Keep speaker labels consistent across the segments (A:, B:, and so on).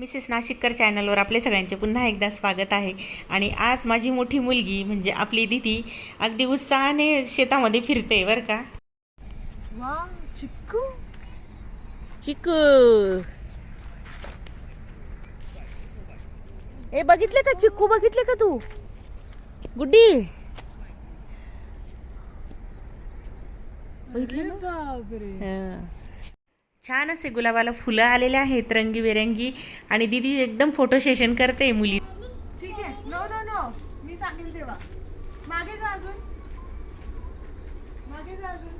A: Mrs नाशिककर चॅनलवर आपले सगळ्यांचे पुन्हा एकदा स्वागत आहे. आणि आज माझी मोठी मुलगी म्हणजे आपली दिदी अगदी उत्साहाने शेतामध्ये फिरते बरं का?
B: वा चिक्कू.
A: चिकू ए बघितले का चिक्कू? बघितले का तू? गुड्डी. बघितले हं. छान असे गुलाबाला फुलं आलेले आहेत रंगीबेरंगी. आणि दीदी एकदम फोटो सेशन करते मुली.
B: ठीक आहे. नो नो नो मी सांगेल तेव्हा. मागे जा अजून. मागे जा अजून.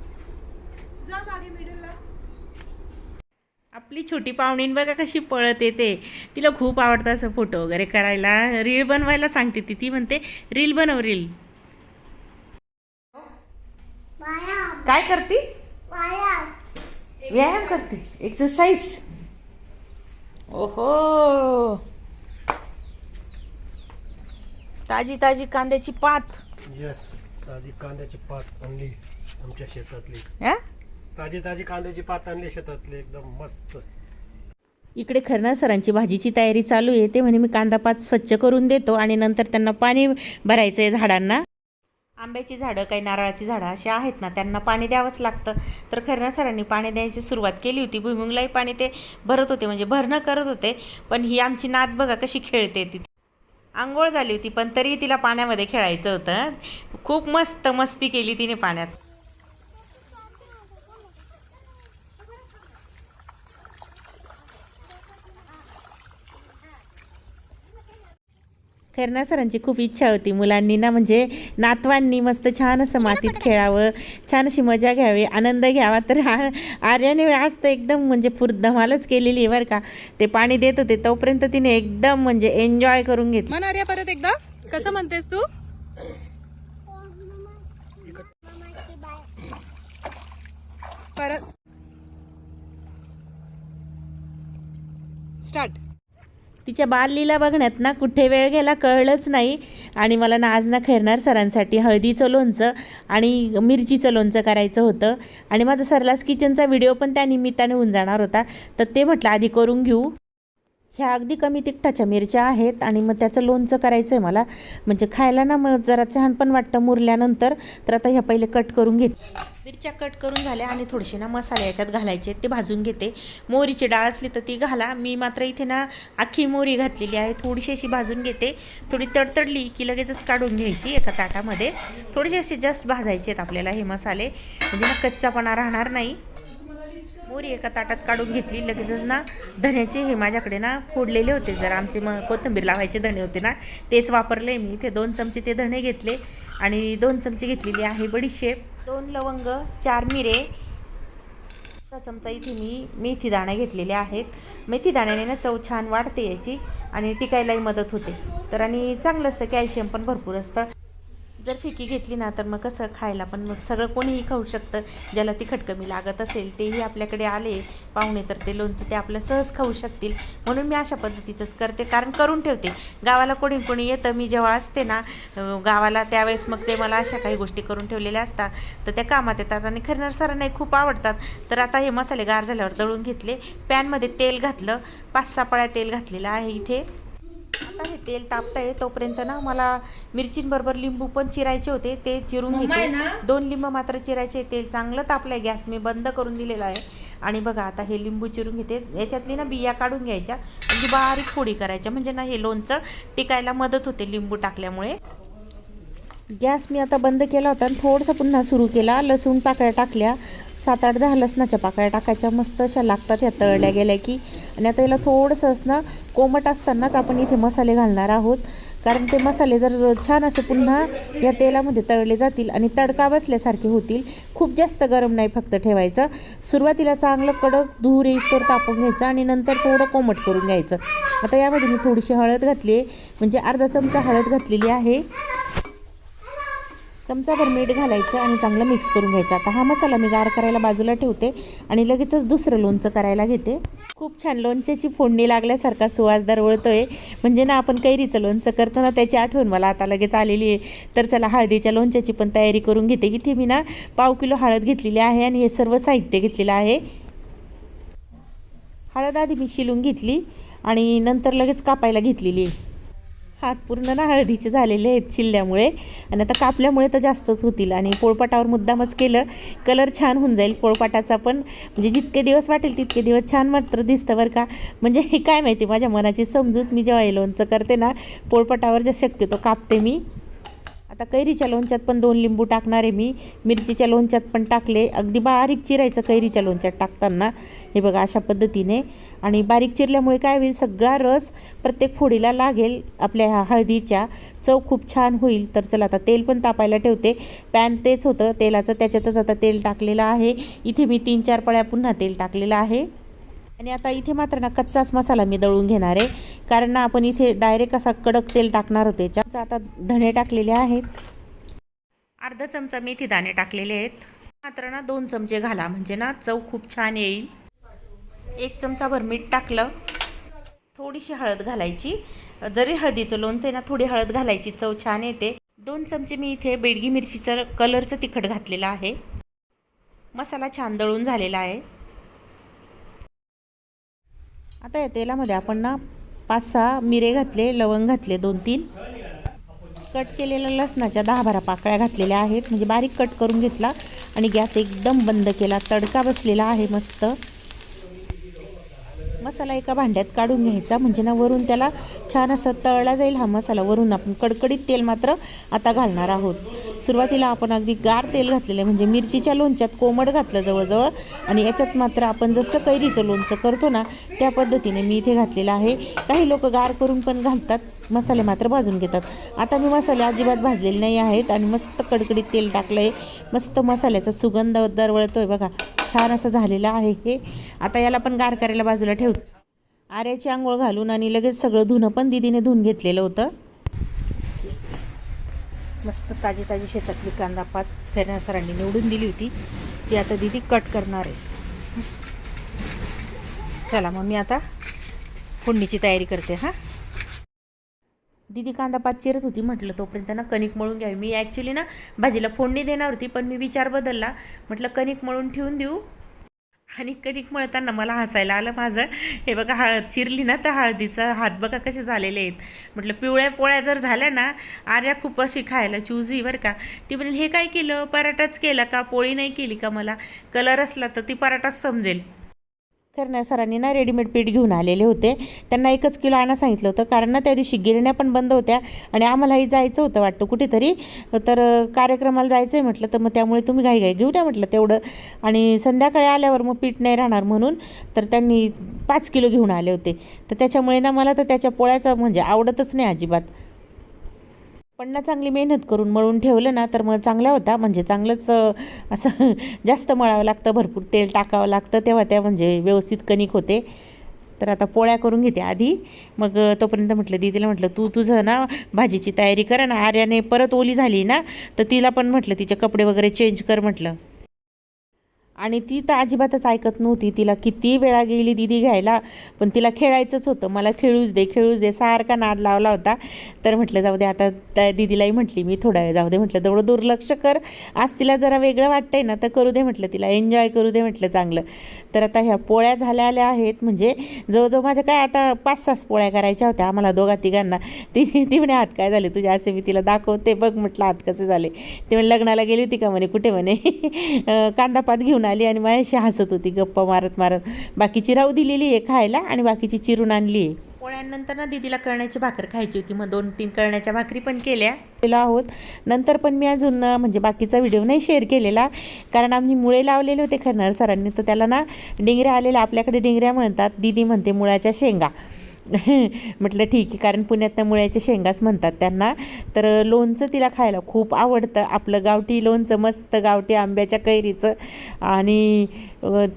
B: जा मागे मिडलला
A: आपली छोटी पाहुणीन बघा कशी पळत येते. तिला खूप आवडतं असं फोटो वगैरे करायला. रील बनवायला सांगते ती. ती म्हणते रील बनव रील काय करते? व्यायाम करते एक्सरसाइज ओहो. ताजी ताजी कांद्याची पात.
C: येस ताजी कांद्याची पात आणली आमच्या शेतातली.
A: हा?
C: ताजी ताजी कांद्याची पात आणली शेतातली एकदम मस्त.
A: इकडे खरना सरांची भाजीची तयारी चालू आहे ते म्हणे मी कांदा पात स्वच्छ करून देतो आणि नंतर त्यांना पाणी भरायचं आहे झाडांना. आंब्याची झाडं काही नारळाची झाडं अशी आहेत ना त्यांना पाणी द्यावंच लागतं. तर खरं सरांनी पाणी द्यायची सुरुवात केली होती. भुईमुंगलाही पाणी ते भरत होते म्हणजे भरणं करत होते. पण ही आमची नात बघा कशी खेळते ती. आंघोळ झाली होती पण तरी तिला पाण्यामध्ये खेळायचं होतं. खूप मस्त मस्ती केली तिने पाण्यात. खैरना सरांची खूप इच्छा होती मुलांनी ना म्हणजे नातवांनी मस्त छान असं मातीत खेळावं छान अशी मजा घ्यावी आनंद घ्यावा. तर आ- आर्याने आज तर एकदम म्हणजे पूर धमालच केलेली बरं का. ते पाणी देत होते तोपर्यंत तिने एकदम म्हणजे एन्जॉय करून घेतलं.
B: म्हण आर्या परत एकदा कसं म्हणतेस तू? परत. स्टार्ट.
A: तिच्या बाललीला बघण्यात ना कुठे वेळ गेला कळलंच नाही. आणि मला ना आज ना खैरनार सरांसाठी हळदीचं लोणचं आणि मिरचीचं लोणचं करायचं होतं. आणि माझा सरलास किचनचा व्हिडिओ पण त्या निमित्ताने होऊन जाणार होता. तर ते म्हटलं आधी करून घेऊ. ह्या अगदी कमी तिखटाच्या मिरच्या आहेत आणि मग त्याचं लोणचं करायचं आहे मला. म्हणजे खायला ना मग जरा छान पण वाटतं मुरल्यानंतर. तर आता ह्या पहिले कट करून घेत. मिरच्या कट करून झाल्या आणि थोडेसे ना मसाले याच्यात घालायचे ते भाजून घेते. मोहरीची डाळ असली तर ती घाला. मी मात्र इथे ना अख्खी मोहरी घातलेली आहे थोडीशी अशी भाजून घेते. थोडी तडतडली की लगेचच काढून घ्यायची एका ताटामध्ये. थोडेसे असे जास्त भाजायचे आहेत आपल्याला हे मसाले. म्हणजे ना कच्चापणा राहणार नाही. मोरी एका ताटात काढून घेतली. लगेचच ना धण्याचे हे माझ्याकडे ना फोडलेले होते जर. आमचे मग कोथिंबीर लावायचे धणे होते ना तेच वापरले मी. ते दोन चमचे ते धणे घेतले आणि दोन चमचे घेतलेली आहे बडीशेप. दोन लवंग चार मिरे चमचा इथे मी मेथी दाणे घेतलेले आहेत. मेथी दाण्याने ना चव छान वाढते याची आणि टिकायलाही मदत होते. तर आणि चांगलं असतं कॅल्शियम पण भरपूर असतं. जर फिकी घेतली ना तर मग कसं खायला? पण मग सगळं कोणीही खाऊ शकतं. ज्याला तिखट कमी लागत असेल तेही आपल्याकडे आले पाहुणे तर ते लोणचं ते आपलं सहज खाऊ शकतील. म्हणून मी अशा पद्धतीचंच करते कारण करून ठेवते. गावाला कोणी कोणी येतं मी जेव्हा असते ना गावाला त्यावेळेस मग ते मला अशा काही गोष्टी करून ठेवलेल्या असतात. तर त्या कामात येतात आणि खरणार सरांनाही खूप आवडतात. तर आता हे मसाले गार झाल्यावर दळून घेतले. पॅनमध्ये तेल घातलं. पाच सहा पळ्या तेल घातलेलं आहे इथे. तेल तापतंय तोपर्यंत ना मला मिरचींबरोबर लिंबू पण चिरायचे होते. ते चिरून घेते. दोन लिंब मात्र चिरायचे. तेल चांगलं तापलंय. गॅस मी बंद करून दिलेला आहे. आणि बघा आता हे लिंबू चिरून घेते. याच्यातली ना बिया काढून घ्यायच्या. म्हणजे बारीक फोडी करायच्या. म्हणजे ना हे लोणचं टिकायला मदत होते लिंबू टाकल्यामुळे. गॅस मी आता बंद केला होता आणि थोडंसं पुन्हा सुरू केला. लसूण पाकळ्या टाकल्या. सात आठ दहा लसणाच्या पाकळ्या टाकायच्या. मस्त अशा लागतात ह्या तळल्या गेल्या की. आणि आता याला थोडंसं असं कोमट असतानाच आपण इथे मसाले घालणार आहोत. कारण ते मसाले जर छान असे पुन्हा या तेलामध्ये तळले जातील आणि तडका बसल्यासारखे होतील खूप जास्त गरम नाही फक्त ठेवायचं. सुरुवातीला चांगलं कडक धूर येईस्तोवर तापून घ्यायचं आणि नंतर थोडं कोमट करून घ्यायचं. आता यामध्ये मी थोडीशी हळद घातली आहे. म्हणजे अर्धा चमचा हळद घातलेली आहे. चमचाभर मीठ घालायचं आणि चांगलं मिक्स करून घ्यायचं. आता हा मसाला मी गार करायला बाजूला ठेवते आणि लगेचच दुसरं लोणचं करायला घेते. खूप छान लोणच्याची फोडणी लागल्यासारखा सुवासदार वळतोय म्हणजे ना आपण कैरीचं लोणचं करतो ना त्याची आठवण मला आता लगेच आलेली आहे. तर चला हळदीच्या लोणच्याची पण तयारी करून घेते. इथे मी ना पाव किलो हळद घेतलेली आहे आणि हे सर्व साहित्य घेतलेलं आहे. हळद आधी मी शिलून घेतली आणि नंतर लगेच कापायला घेतलेली आहे. हात पूर्ण ना हळदीचे झालेले आहेत चिल्ल्यामुळे आणि आता कापल्यामुळे तर जास्तच होतील. आणि पोळपाटावर मुद्दामच केलं कलर छान होऊन जाईल पोळपाटाचा पण. म्हणजे जितके दिवस वाटेल तितके दिवस छान मात्र दिसतं बरं का. म्हणजे हे काय माहिती माझ्या मनाची समजूत मी जेव्हा हे लोणचं करते ना पोळपाटावर जे शक्यतो कापते मी. आता कैरीच्या लोणच्यात पण दोन लिंबू टाकणार आहे मी. मिरचीच्या लोणच्यात पण टाकले. अगदी बारीक चिरायचं कैरीच्या लोणच्यात टाकताना. हे बघा अशा पद्धतीने. आणि बारीक चिरल्यामुळे काय होईल सगळा रस प्रत्येक फोडीला लागेल आपल्या ह्या हळदीच्या. चव खूप छान होईल. तर चला आता तेल पण तापायला ठेवते. पॅन तेच होतं. तेलाचं त्याच्यातच आता तेल टाकलेलं आहे. इथे मी तीन चार पळ्या पुन्हा तेल टाकलेलं आहे. आणि आता इथे मात्र ना कच्चाच मसाला मी दळून घेणार आहे. कारण ना आपण इथे डायरेक्ट असा कडक तेल टाकणार होते. त्याचं आता धणे टाकलेले आहेत. अर्धा चमचा मेथी दाणे टाकलेले आहेत. मात्र ना दोन चमचे घाला. म्हणजे ना चव खूप छान येईल. एक चमचाभर मीठ टाकलं. थोडीशी हळद घालायची. जरी हळदीचं लोणचं आहे ना थोडी हळद घालायची. चव छान येते. दोन चमचे मी इथे बेडगी मिरचीचं कलरचं तिखट घातलेलं आहे. मसाला छान दळून झालेला आहे. आता या तेलामध्ये आपण ना पाच सहा मिरे घातले लवंग घातले दोन तीन. कट केलेल्या लसणाच्या दहा बारा पाकळ्या घातलेल्या आहेत. म्हणजे बारीक कट करून घेतला आणि गॅस एकदम बंद केला. तडका बसलेला आहे मस्त. मसाला एका भांड्यात काढून घ्यायचा. म्हणजे ना वरून त्याला छान असं तळला जाईल हा मसाला. वरून आपण कडकडीत तेल मात्र आता घालणार आहोत. सुरुवातीला आपण अगदी गार तेल घातलेलं आहे म्हणजे मिरचीच्या लोणच्यात कोमट घातलं जवळजवळ. आणि याच्यात मात्र आपण जसं कैरीचं लोणचं करतो ना त्या पद्धतीने मी इथे घातलेलं आहे. काही लोक गार करून पण घालतात मसाले मात्र भाजून घेतात. आता मी मसाले अजिबात भाजलेले नाही आहेत आणि मस्त कडकडीत तेल टाकलं आहे मस्त मसाल्याचा सुगंध दरवळतो आहे बघा. छान असं झालेलं आहे हे. आता याला पण गार करायला बाजूला ठेवतो. आऱ्याची आंघोळ घालून आणि लगेच सगळं धुणं पण दिदीने धुवून घेतलेलं होतं. मस्त ताजी ताजी शेतातली कांदा पात खऱ्या सरांनी निवडून दिली होती. ती आता दिदी कट करणार आहे. चला मग मी आता फोडणीची तयारी करते हां. दिदी कांदा पात चिरत होती म्हटलं तोपर्यंत ना कणिक मळून घ्यावी. मी ॲक्च्युली ना भाजीला फोडणी देणार होती पण मी विचार बदलला. म्हटलं कणिक मळून ठेवून देऊ. आणि कणिक मळताना मला हसायला आलं माझं. हे बघा हळद चिरली ना तर हळदीचं हात बघा कसे झालेले आहेत. म्हटलं पिवळ्या पोळ्या जर झाल्या ना आर्या खूप अशी खायला चुजी बरं का. ती म्हणेल हे काय केलं? पराठाच केला का? पोळी नाही केली का मला? कलर असला तर ती पराठाच समजेल. करण्या सरांनी ना रेडीमेड पीठ घेऊन आलेले होते. त्यांना एकच किलो आणा सांगितलं होतं कारण ना त्या दिवशी गिरण्या पण बंद होत्या आणि आम्हालाही जायचं होतं वाटतं कुठेतरी. तर कार्यक्रमाला जायचं आहे म्हटलं तर मग त्यामुळे तुम्ही घाई घाई घेऊ द्या म्हटलं तेवढं. आणि संध्याकाळी आल्यावर मग पीठ नाही राहणार म्हणून तर त्यांनी पाच किलो घेऊन आले होते. तर त्याच्यामुळे ना मला तर त्याच्या पोळ्याचं म्हणजे आवडतच नाही अजिबात. पण ना चांगली मेहनत करून मळून ठेवलं ना तर मग चांगला होता. म्हणजे चांगलंच असं जास्त मळावं लागतं भरपूर तेल टाकावं लागतं तेव्हा त्या म्हणजे व्यवस्थित कणिक होते. तर आता पोळ्या करून घेते आधी. मग तोपर्यंत म्हटलं दीदीला म्हटलं तू तुझं ना भाजीची तयारी कर ना आर्याने परत ओली झाली ना तर तिला पण म्हटलं तिचे कपडे वगैरे चेंज कर म्हटलं. आणि ती तर अजिबातच ऐकत नव्हती. तिला किती वेळा गेली दिदी घ्यायला पण तिला खेळायचंच होतं. मला खेळूच दे खेळूच दे सारखा नाद लावला होता. तर म्हटलं जाऊ दे आता त्या दिदीलाही म्हटली मी थोडा वेळ जाऊ दे म्हटलं तेवढं दुर्लक्ष कर. आज तिला जरा वेगळं वाटतंय ना तर करू दे म्हटलं तिला एन्जॉय करू दे म्हटलं चांगलं. तर आता ह्या पोळ्या झाल्या आल्या आहेत. म्हणजे जवळजवळ माझ्या काय आता पाच सास पोळ्या करायच्या होत्या आम्हाला दोघा तिघांना. तिने ती म्हणे हात काय झाले तुझे असे मी तिला दाखवते. बघ म्हटलं हात कसे झाले? ते म्हणे लग्नाला गेली होती का? म्हणे कुठे? म्हणे. कांदापात घेऊन आली आणि माझ्याशी हसत होती गप्पा मारत मारत. बाकीची राहू दिलेली आहे खायला आणि बाकीची चिरून आणली आहे. पोळ्यानंतर ना दिदीला कळण्याची भाकर खायची होती मग दोन तीन कळण्याच्या भाकरी पण केल्या. केलं आहोत. नंतर पण मी अजून म्हणजे बाकीचा व्हिडिओ नाही शेअर केलेला कारण आम्ही मुळे लावलेले होते खरणार सरांनी. तर त्याला ना डिंगऱ्या आलेल्या आपल्याकडे डिंगऱ्या म्हणतात दिदी म्हणते मुळ्याच्या शेंगा. म्हटलं ठीक आहे कारण पुण्यात मुळ्याच्या शेंगाच म्हणतात त्यांना. तर लोणचं तिला खायला खूप आवडतं. आपलं गावठी लोणचं मस्त गावठी आंब्याच्या कैरीचं. आणि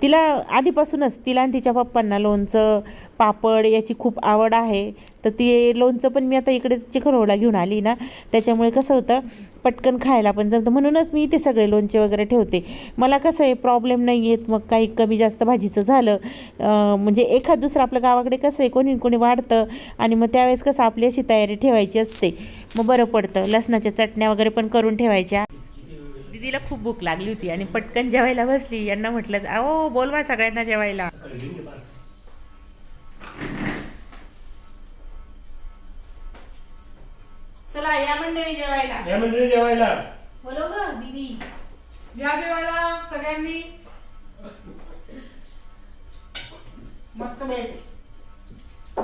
A: तिला आधीपासूनच तिला आणि तिच्या पप्पांना लोणचं पापड याची खूप आवड आहे. तर ती लोणचं पण मी आता इकडेच चिखरोला घेऊन आली ना त्याच्यामुळे कसं होतं पटकन खायला पण जमतं. म्हणूनच मी इथे सगळे लोणचे वगैरे ठेवते. मला कसं आहे प्रॉब्लेम नाही आहेत. मग काही कमी जास्त भाजीचं झालं म्हणजे एखाद दुसरं आपल्या गावाकडे कसं आहे कोणी कोणी वाढतं आणि मग त्यावेळेस कसं आपली अशी तयारी ठेवायची असते. मग बरं पडतं. लसणाच्या चटण्या वगैरे पण करून ठेवायच्या. दीदीला खूप भूक लागली होती आणि पटकन जेवायला बसली. यांना म्हटलं अहो बोलवा सगळ्यांना जेवायला. चला या मंडळी जेवायला.
C: या म्हणजे जेवायला.
A: बोलो ग दीदी.
B: या जेवायला सगळ्यांनी.
A: मस्त मिळते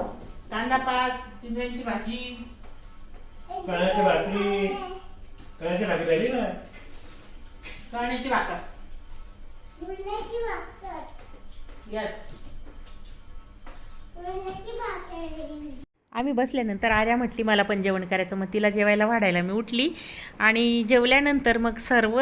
A: कांदा पात तिंबऱ्यांची भाजी.
C: कण्याची भाकरी. कण्याची भाकरी राहिली ना?
A: कळण्याची भाकर. यस आम्ही बसल्यानंतर आर्या म्हटली मला पण जेवण करायचं. मग तिला जेवायला वाढायला मी उठली आणि जेवल्यानंतर मग सर्व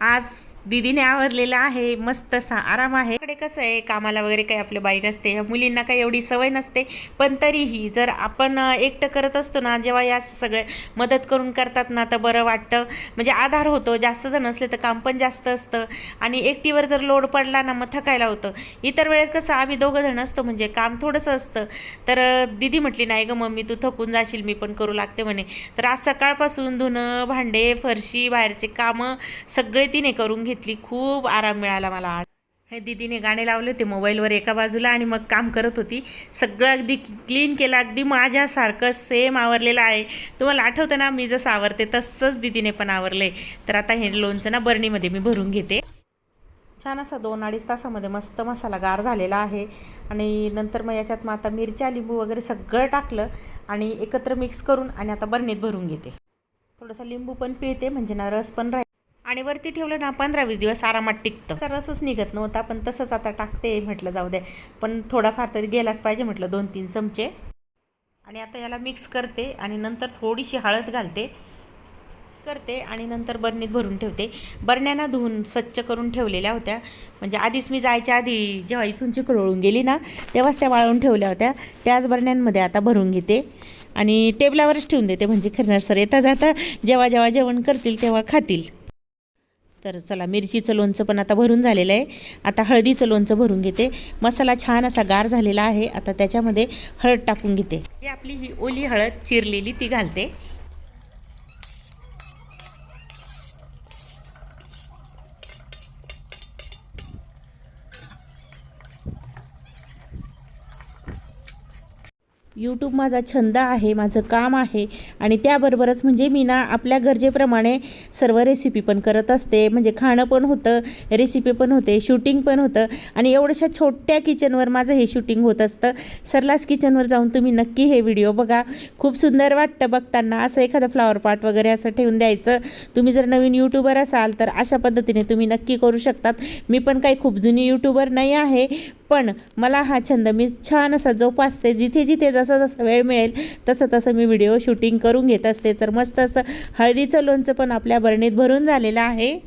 A: आज दिदीने आवरलेलं आहे मस्त असा आराम आहे. इकडे कसं आहे कामाला वगैरे काही आपले बाई नसते मुलींना काही एवढी सवय नसते पण तरीही जर आपण एकटं करत असतो ना जेव्हा या सगळे मदत करून करतात ना तर बरं वाटतं. म्हणजे आधार होतो जास्त जण असले तर काम पण जास्त असतं आणि एकटीवर जर लोड पडला ना मग थकायला होतं. इतर वेळेस कसं आम्ही दोघं जण असतो म्हणजे काम थोडंसं असतं. तर दिदी दीदी म्हटली नाही ग मम्मी तू थकून जाशील मी पण करू लागते म्हणे. तर आज सकाळपासून धुणं भांडे फरशी बाहेरचे कामं सगळे तिने करून घेतली. खूप आराम मिळाला मला आज. हे दीदीने गाणे लावले होते मोबाईलवर एका बाजूला आणि मग काम करत होती. सगळं अगदी क्लीन केलं अगदी माझ्यासारखं सेम आवरलेलं आहे. तुम्हाला आठवतं ना मी जसं आवरते तसंच दीदीने पण आवरले. तर आता हे लोणचं ना बरणीमध्ये मी भरून घेते. छान असा दोन अडीच तासामध्ये मस्त मसाला गार झालेला आहे. आणि नंतर मग याच्यात मग आता मिरच्या लिंबू वगैरे सगळं टाकलं आणि एकत्र मिक्स करून आणि आता बरणीत भरून घेते. थोडंसं लिंबू पण पिळते म्हणजे ना रस पण राहील आणि वरती ठेवलं ना पंधरा वीस दिवस आरामात टिकतं. त्याचा रसच निघत नव्हता पण तसंच आता टाकते म्हटलं जाऊ दे. पण थोडाफार तरी गेलाच पाहिजे म्हटलं दोन तीन चमचे. आणि आता याला मिक्स करते आणि नंतर थोडीशी हळद घालते. करते आणि नंतर बरणीत भरून ठेवते. बरण्यांना धुवून स्वच्छ करून ठेवलेल्या होत्या. म्हणजे आधीच मी जायच्या आधी जेव्हा इथून चिकळवळून गेली ना तेव्हाच त्या वाळवून ठेवल्या होत्या. त्याच बरण्यांमध्ये आता भरून घेते आणि टेबलावरच ठेवून देते. म्हणजे खरणार सर येता जाता जेव्हा जेव्हा जेवण करतील तेव्हा खातील. तर चला मिरचीचं लोणचं पण आता भरून झालेलं आहे. आता हळदीचं लोणचं भरून घेते. मसाला छान असा गार झालेला आहे. आता त्याच्यामध्ये हळद टाकून घेते. ही आपली ही ओली हळद चिरलेली ती घालते. यूट्यूब माझा छंद आहे माझं काम आहे आणि त्याबरोबरच म्हणजे मी ना आपल्या गरजेप्रमाणे सर्व रेसिपी पण करत असते. म्हणजे खाणं पण होतं रेसिपी पण होते शूटिंग पण होतं आणि एवढ्याशा छोट्या किचनवर माझं हे शूटिंग होत असतं. सरलास किचनवर जाऊन तुम्ही नक्की हे व्हिडिओ बघा. खूप सुंदर वाटतं बघताना. असं एखादं फ्लॉवर पार्ट वगैरे असं ठेवून द्यायचं. तुम्ही जर नवीन यूट्यूबर असाल तर अशा पद्धतीने तुम्ही नक्की करू शकतात. मी पण काही खूप जुनी यूट्यूबर नाही आहे. पण मला हा छंद मी छान असा जोपासते. जिथे जिथे जसं जसं वेळ मिळेल तसं तसं मी व्हिडिओ शूटिंग करून घेत असते. तर मस्त असं हळदीचं लोणचं पण आपल्या बरणीत भरून झालेलं आहे.